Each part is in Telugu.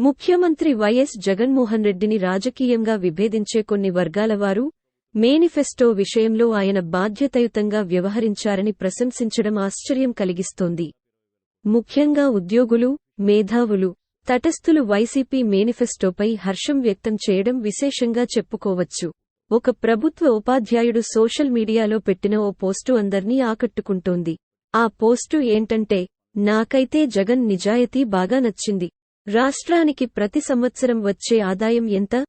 ముఖ్యమంత్రి వైఎస్ జగన్మోహన్ రెడ్డిని రాజకీయంగా విభేదించే కొన్ని వర్గాల వారు మేనిఫెస్టో విషయంలో ఆయన బాధ్యతయుతంగా వ్యవహరించారని ప్రశంసించడం ఆశ్చర్యం కలిగిస్తోంది. ముఖ్యంగా ఉద్యోగులు మేధావులు తటస్థులు వైసీపీ మేనిఫెస్టోపై హర్షం వ్యక్తం చేయడం విశేషంగా చెప్పుకోవచ్చు. ఒక ప్రభుత్వ ఉపాధ్యాయుడు సోషల్ మీడియాలో పెట్టిన ఓ పోస్టు అందర్నీ ఆకట్టుకుంటోంది. ఆ పోస్టు ఏంటంటే నాకైతే జగన్ నిజాయితీ బాగా నచ్చింది. రాష్ట్రానికి ప్రతి సంవత్సరం వచ్చే ఆదాయం ఎంత?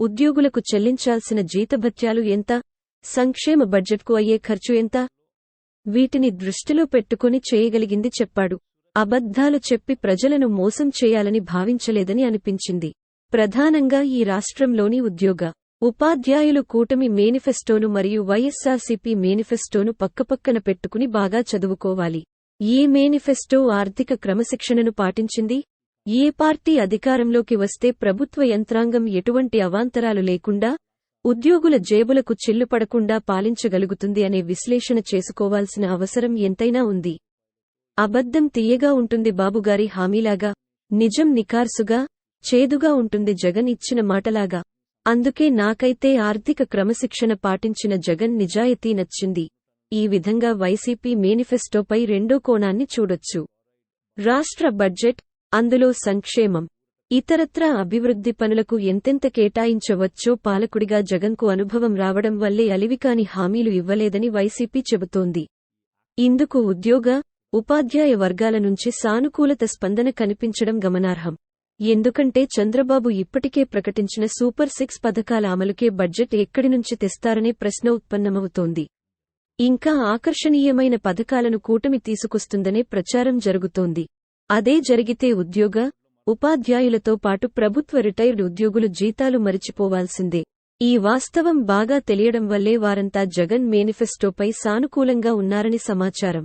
ఉద్యోగులకు చెల్లించాల్సిన జీతభత్యాలు ఎంత? సంక్షేమ బడ్జెట్కు అయ్యే ఖర్చు ఎంత? వీటిని దృష్టిలో పెట్టుకుని చేయగలిగింది చెప్పాడు. అబద్ధాలు చెప్పి ప్రజలను మోసం చేయాలని భావించలేదని అనిపించింది. ప్రధానంగా ఈ రాష్ట్రంలోని ఉద్యోగ ఉపాధ్యాయులు కూటమి మేనిఫెస్టోను మరియు వైఎస్సార్సీపీ మేనిఫెస్టోను పక్కపక్కన పెట్టుకుని బాగా చదువుకోవాలి. ఈ మేనిఫెస్టో ఆర్థిక క్రమశిక్షణను పాటించింది. ఏ పార్టీ అధికారంలోకి వస్తే ప్రభుత్వ యంత్రాంగం ఎటువంటి అవాంతరాలు లేకుండా ఉద్యోగుల జేబులకు చిల్లుపడకుండా పాలించగలుగుతుంది అనే విశ్లేషణ చేసుకోవాల్సిన అవసరం ఎంతైనా ఉంది. అబద్ధం తీయగా ఉంటుంది బాబుగారి హామీలాగా నిజం నికార్సుగా చేదుగా ఉంటుంది జగన్ ఇచ్చిన మాటలాగా. అందుకే నాకైతే ఆర్థిక క్రమశిక్షణ పాటించిన జగన్ నిజాయితీ నచ్చింది. ఈ విధంగా వైసీపీ మేనిఫెస్టోపై రెండో కోణాన్ని చూడొచ్చు. రాష్ట్ర బడ్జెట్ అందులో సంక్షేమం. ఇతరత్రా అభివృద్ధి పనులకు ఎంతెంత కేటాయించవచ్చో పాలకుడిగా జగన్కు అనుభవం రావడం వల్లే అలివికాని హామీలు ఇవ్వలేదని వైసీపీ చెబుతోంది. ఇందుకు ఉద్యోగ ఉపాధ్యాయ వర్గాల నుంచి సానుకూలత స్పందన కనిపించడం గమనార్హం. ఎందుకంటే చంద్రబాబు ఇప్పటికే ప్రకటించిన సూపర్ సిక్స్ పథకాల అమలుకే బడ్జెట్ ఎక్కడి నుంచి తెస్తారనే ప్రశ్న ఉత్పన్నమవుతోంది. ఇంకా ఆకర్షణీయమైన పథకాలను కూటమి తీసుకొస్తుందనే ప్రచారం జరుగుతోంది. అదే జరిగితే ఉద్యోగ ఉపాధ్యాయులతో పాటు ప్రభుత్వ రిటైర్డ్ ఉద్యోగులు జీతాలు మరిచిపోవాల్సిందే. ఈ వాస్తవం బాగా తెలియడం వల్లే వారంతా జగన్ మేనిఫెస్టోపై సానుకూలంగా ఉన్నారని సమాచారం.